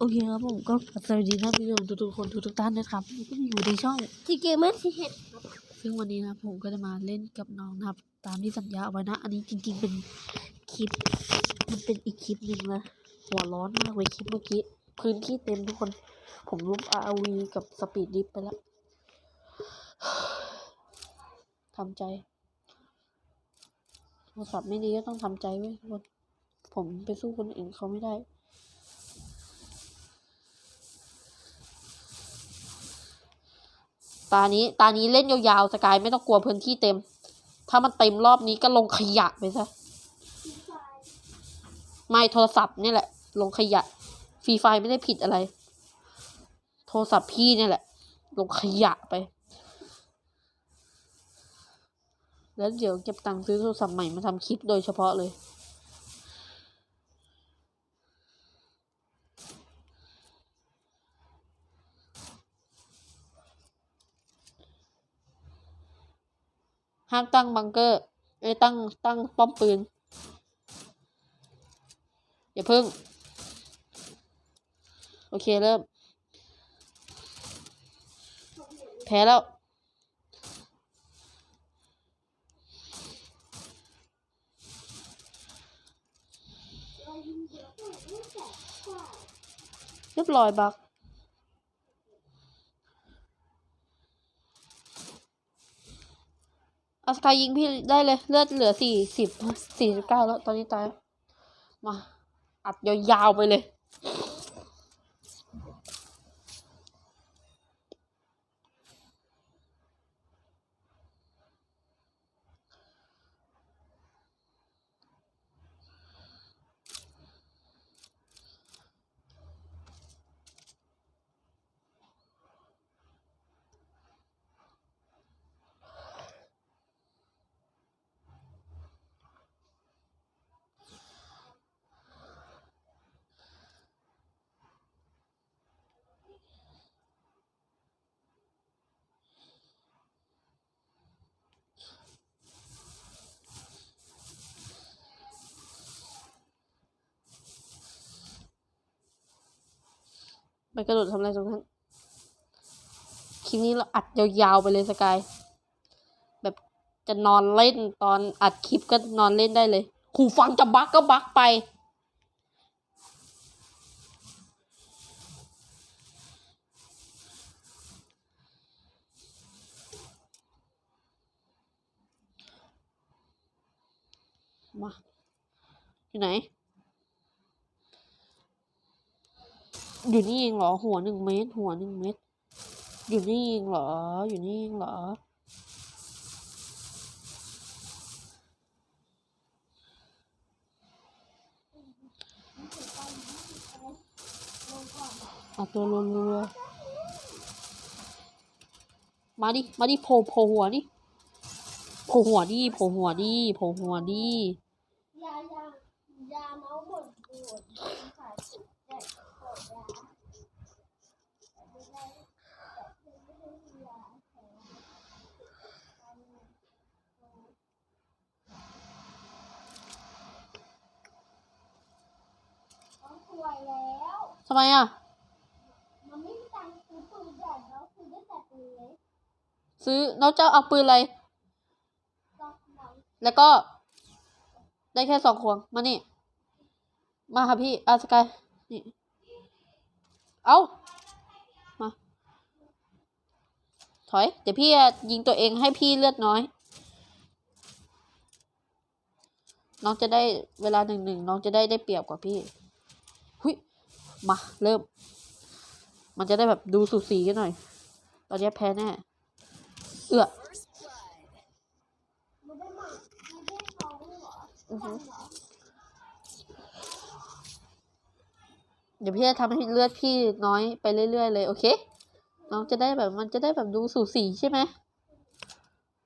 โอเคครับผมก็สวัสดีท่านผู้ชมทุกๆคนทุกๆท่านนะครับก็อยู่ในช่องทีเกมเมอร์ทีเห็ดซึ่งวันนี้นะผมก็จะมาเล่นกับน้องนะครับ ตามที่สัญญาเอาไว้นะ อันนี้จริงๆเป็นคลิป มันเป็นอีกคลิปหนึ่งนะหัวร้อนมากเลยคลิปเมื่อกี้ พื้นที่เต็มทุกคน ผมลบ RV กับสปีดดิฟไปแล้วทำใจโทรศัพท์ไม่ดีก็ต้องทำใจไว้ทุกคนผมไปสู้คนอื่นเขาไม่ได้ ตานี้ตานี้เล่นยาวๆสกายไม่ต้องกลัวพื้นที่เต็ม ถ้ามันเต็มรอบนี้ก็ลงขยะไปซะไม่โทรศัพท์นี่แหละ ลงขยะฟรีไฟไม่ได้ผิดอะไร โทรศัพท์พี่เนี่ยแหละ ลงขยะไป แล้วเดี๋ยวเก็บตังค์ซื้อโทรศัพท์ใหม่มาทำคลิปโดยเฉพาะเลยามตั้งบังเกอร์เอ้ตั้งตั้งป้อมปืน อย่าพึ่ง โอเคเริ่ม แพ้แล้วเรียบร้อยบัก อาสกายยิงพี่ได้เลยเลือดเหลือสี่สิบสี่สิบเก้าแล้วตอนนี้ตายมาอัดยาวๆไปเลย ไปกระโดดทำอะไรตรงนั้น คลิปนี้เราอัดยาวๆไปเลยสกาย แบบจะนอนเล่นตอนอัดคลิปก็นอนเล่นได้เลยหูฟังจะบักก็บักไป มาอยู่ไหน อยู่นี่เองเหรอ หัวหนึ่งเมตร หัวหนึ่งเมตร อยู่นี่เองเหรอ อยู่นี่เองเหรอ เอาตัวรัวๆมาดิ มาดิโผล่โผล่หัวดิโผล่หัวดิโผล่หัวดิโผล่หัวดิยายายาเมาหมดปวดขายแจกขวด ยาเขาป่วยแล้วทำไมอะ มันไม่มีตังค์ซื้อปืนใหญ่แล้วซื้อได้แต่ปืนเล็กซื้อน้องเจ้าเอาปืนอะไรก็หนังแล้วก็ ได้แค่สองขวง มานี่ มาค่ะพี่อาสกายนี่ เอามา ถอย เดี๋ยวพี่จะยิงตัวเองให้พี่เลือดน้อย น้องจะได้เวลาหนึ่งหนึ่งน้องจะได้ได้เปรียบกว่าพี่ หุยมา เริ่ม มันจะได้แบบดูสูสีกันหน่อย ตอนนี้แพ้แน่ เอื้อไม่ได้หมักไม่ได้ท้องเหรอ อือฮึ เดี๋ยวพี่จะทำให้เลือดพี่น้อยไปเรื่อยๆเลย โอเค น้องจะได้แบบมันจะได้แบบดูสูสีใช่ไหม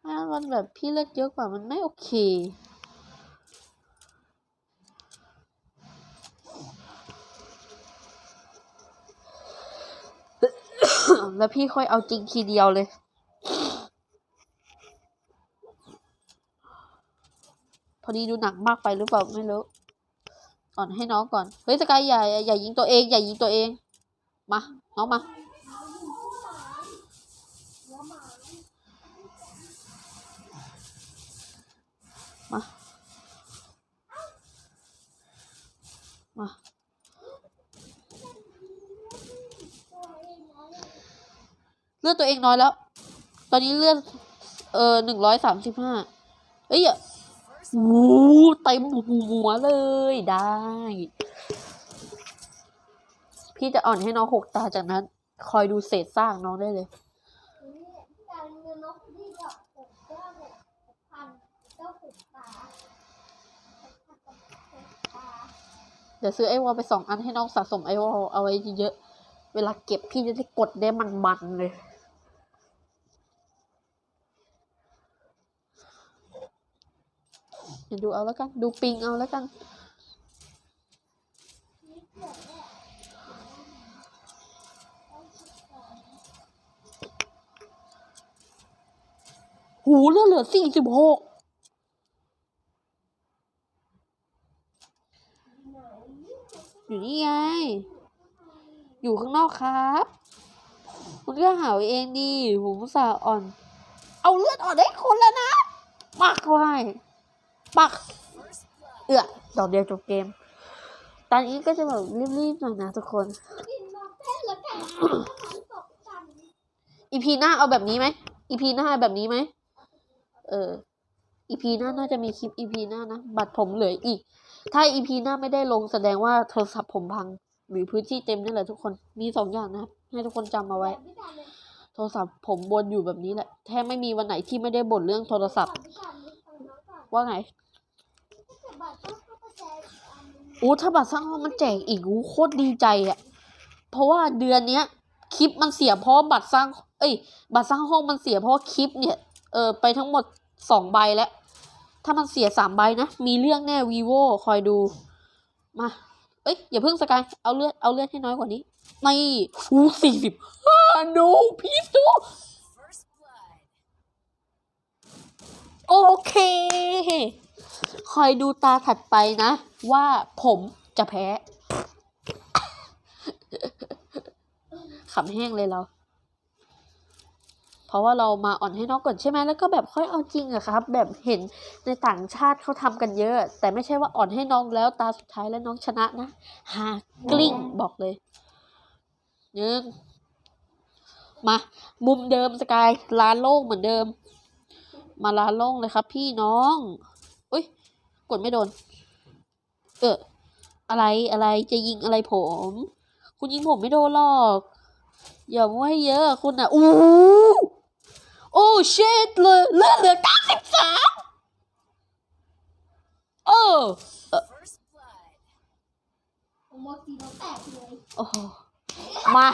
ถ้ามันแบบพี่เลือดเยอะกว่ามันไม่โอเค แล้วพี่ค่อยเอาจริงทีเดียวเลยพอดีดูหนังมากไปหรือเปล่าไม่รู้ อ่อนให้น้องก่อน เฮ้ยสกายอย่าอย่าอย่ายิงตัวเองอย่ายิงตัวเอง มา น้องมา มา มาเลือดตัวเองน้อยแล้ว ตอนนี้เลือด เออหนึ่งร้อยสามสิบห้าเอ้ย อะโอ้เต็มหัวเลยได้ พี่จะอ่อนให้น้องหกตาจากนั้น คอยดูเศษซากน้องได้เลยเดี๋ยวซื้อไอวอลไปสองอันให้น้องสะสมไอวอลเอาไว้เยอะ เวลาเก็บพี่จะได้กดได้มันๆเลย ดี๋ยวดูเอาแล้วกัน ดูปิงเอาแล้วกันหูเลือเหลือสี่สิบหกอยู่นี่ไง อยู่ข้างนอกครับคุณก็หาเอาเองดิผมอุตส่าอ่อน เอาเลือดออกได้คนแล้วนะปักไว ปัก เอือดอกเดียวจบเกม ตอนนี้ก็จะแบบรีบๆหน่อยนะทุกคน อีพีหน้าเอาแบบนี้ไหม อีพีหน้าแบบนี้ไหม เออ อีพีหน้าน่าจะมีคลิปอีพีหน้านะ บัตรผมเหลืออีก ถ้าอีพีหน้าไม่ได้ลงแสดงว่าโทรศัพท์ผมพัง หรือพื้นที่เต็มนี่แหละทุกคน มีสองอย่างนะ ให้ทุกคนจำเอาไว้ โทรศัพท์ผมบนอยู่แบบนี้แหละ แทบไม่มีวันไหนที่ไม่ได้บ่นเรื่องโทรศัพท์ ว่าไง บัตรต้องเข้าไปแจกอันนึงอู้ถ้าบัตรสร้างห้องมันแจกอีกอู้โคตรดีใจอะเพราะว่าเดือนเนี้ยคลิปมันเสียเพราะบัตรสร้าง เอ้ย บัตรสร้างห้องมันเสียเพราะคลิปเนี่ย เออไปทั้งหมดสองใบแล้ว ถ้ามันเสียสามใบนะ มีเรื่องแน่ vivo คอยดู มา เอ้ย อย่าเพิ่งสกาย เอาเลือด เอาเลือดให้น้อยกว่านี้นี่อู้สี่สิบห้าดูพีดูโอเค คอยดูตาถัดไปนะ ว่าผมจะแพ้ขำแห้งเลยเรา เพราะว่าเรามาอ่อนให้น้องก่อนใช่ไหมแล้วก็แบบค่อยเอาจริงอะครับ แบบเห็นในต่างชาติเขาทำกันเยอะ แต่ไม่ใช่ว่าอ่อนให้น้องแล้วตาสุดท้ายแล้วน้องชนะนะหากลิ้งบอกเลยหนึ่งมา มุมเดิมสกายร้านโล่งเหมือนเดิม มาร้านโล่งเลยครับพี่น้อง กดไม่โดน เออ อะไรอะไรจะยิงอะไรผม คุณยิงผมไม่โดนหรอกอย่ามั่วให้เยอะคุณอะอู้โอ้เชดเลยเลือดเหลือเก้าสิบสามเออเออผมหมดสีน้องแตกเลยโอ้โหมา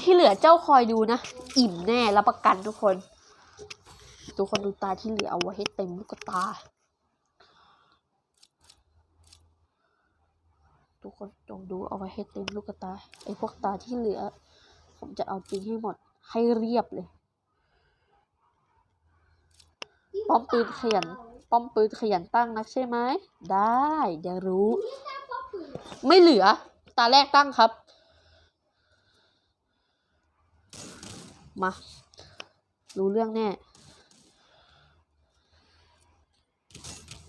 ที่เหลือเจ้าคอยดูนะ อิ่มแน่รับประกันทุกคน ทุกคนดูตาที่เหลือเอาไว้ให้เต็มลูกตา ทุกคนจงดูเอาไว้ให้เต็มลูกตา ไอ้พวกตาที่เหลือ ผมจะเอาจริงให้หมด ให้เรียบเลย ป้อมปืนขยัน ป้อมปืนขยันตั้งนักใช่ไหม ได้เดี๋ยวรู้ ไม่เหลือ ตาแรกตั้งครับ มา รู้เรื่องแน่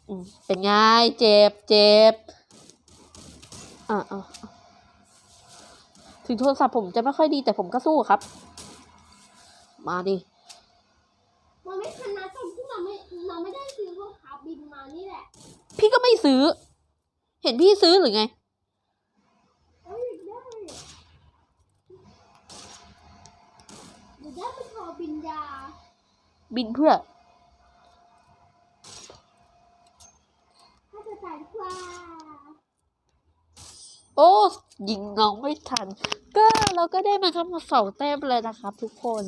อืมเป็นไง เจ็บ เจ็บ อ่าอ่าอ่าถึงโทรศัพท์ผมจะไม่ค่อยดีแต่ผมก็สู้ครับ มาดิมันไม่ทันนะตอนที่เราไม่เราไม่ได้ซื้อรองเท้าบินมานี่แหละ พี่ก็ไม่ซื้อ เห็นพี่ซื้อหรือไงเอ้ยได้เดี๋ยวได้ไปขอบินยา บินเพื่อถ้าจะจ่ายดีกว่า โอ้ยิงน้องไม่ทัน ก็เราก็ได้มาครับมาสองแต้มเลยนะครับ ทุกคน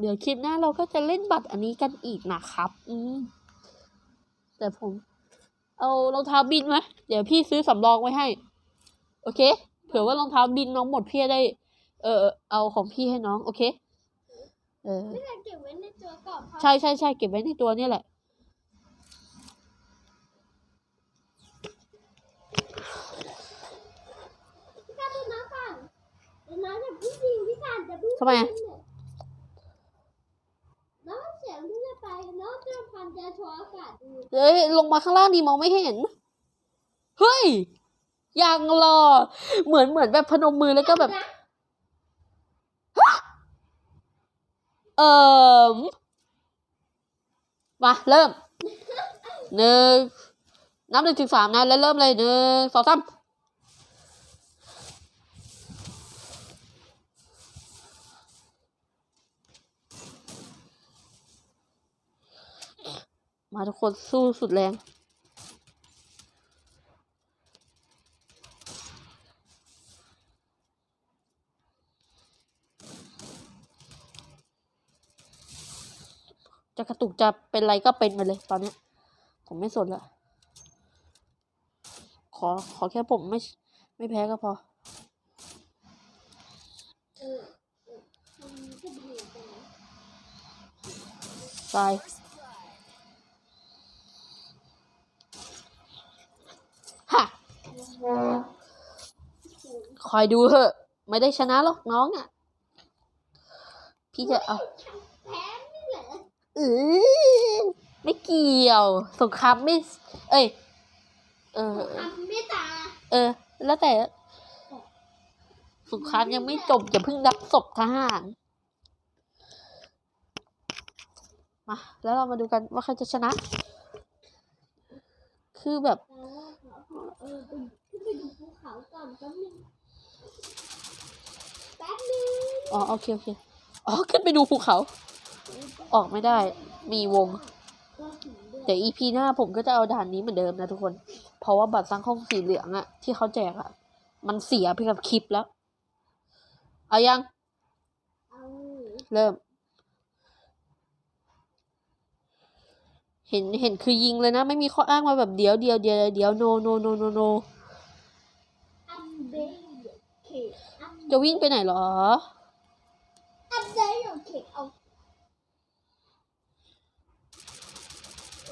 เดี๋ยวคลิปหน้าเราก็จะเล่นบัตรอันนี้กันอีกนะครับ อืมแต่ผม เอารองเท้าบินไหมเดี๋ยวพี่ซื้อสำรองไว้ให้ โอเค เผื่อว่ารองเท้าบินน้องหมดพี่จะได้ เออเอาของพี่ให้น้อง โอเค เออ ไม่ได้เก็บไว้ในตัวก่อนเพราะใช่ใช่ใช่เก็บไว้ในตัวเนี่ยแหละ พี่จริงพี่การจะพี่ ทำไมแล้วเสียงที่จะไปแล้วจะพันจะชัวอากาศดูเอ้ย ลงมาข้างล่างดีมองไม่เห็น เฮ้ย ยังรอ เหมือนเหมือนแบบพนมมือแล้วก็แบบ เอ่อมา เริ่มหนึ่งนับหนึ่งถึงสามนะ แล้วเริ่มเลยหนึ่งสองสาม มาทุกคนสู้สุดแรง จะกระตุกจะเป็นไรก็เป็นไปเลยตอนนี้ ผมไม่สนละขอขอแค่ผมไม่ไม่แพ้ก็พอตาย คอยดูเถอะ ไม่ได้ชนะหรอกน้องอะ พี่จะเอาแพ้เหรออไม่เกี่ยว สงครามไม่ เอ้ย เออไม่ตา เออ แล้วแต่ สงครามยังไม่จบอย่าเพิ่งรับศพทหาร มา แล้วเรามาดูกันว่าใครจะชนะ คือแบบ เขาก่อนก็มีแป๊บนึงอ๋อโอเคโอเคอ๋อขึ้นไปดูภูเขา ออกไม่ได้ มีวง เดี๋ยว EP หน้าผมก็จะเอาด่านนี้เหมือนเดิมนะทุกคน เพราะว่าบัตรสร้างห้องสีเหลืองอะที่เขาแจกอะมันเสียไปกับคลิปแล้ว เอายังเเริ่ม เห็นเห็นคือยิงเลยนะ ไม่มีข้ออ้างมาแบบเดี๋ยวเดี๋ยวเดี๋ยวเดี๋ยว no no no no no อันเดย์เคอัน จะวิ่งไปไหนเหรออันเดย์เคเอา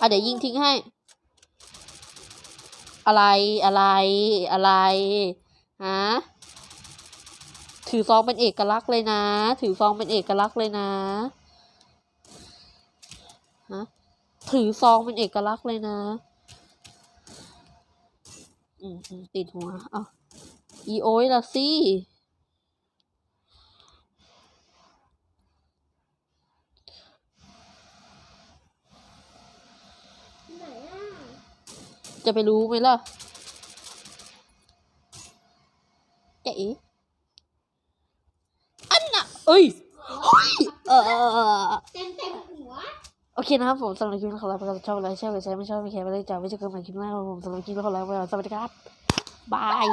อะเดี๋ยวยิงทิ้งให้ อะไรอะไรอะไรฮะถือซองเป็นเอกลักษณ์เลยนะ ถือซองเป็นเอกลักษณ์เลยนะฮะถือซองเป็นเอกลักษณ์เลยนะ อืมอืมติดหัวเอ้า อีโอ้ยละสิไหนอะจะไปรู้ไหมล่ะเจ๊อันน่ะ เอ้ยเฮ้ยเออเออเออเต็มเต็มหัว โอเคนะครับผมสำหรับคลิปนี้ขอลาไปก่อนชอบอะไรชอบอะไรใช้ไม่ชอบไม่แคร์ไม่ได้จ่ายไม่เจอกันใหม่คลิปหน้าครับผมสำหรับคลิปนี้ขอลาไปก่อนสวัสดีครับ บาย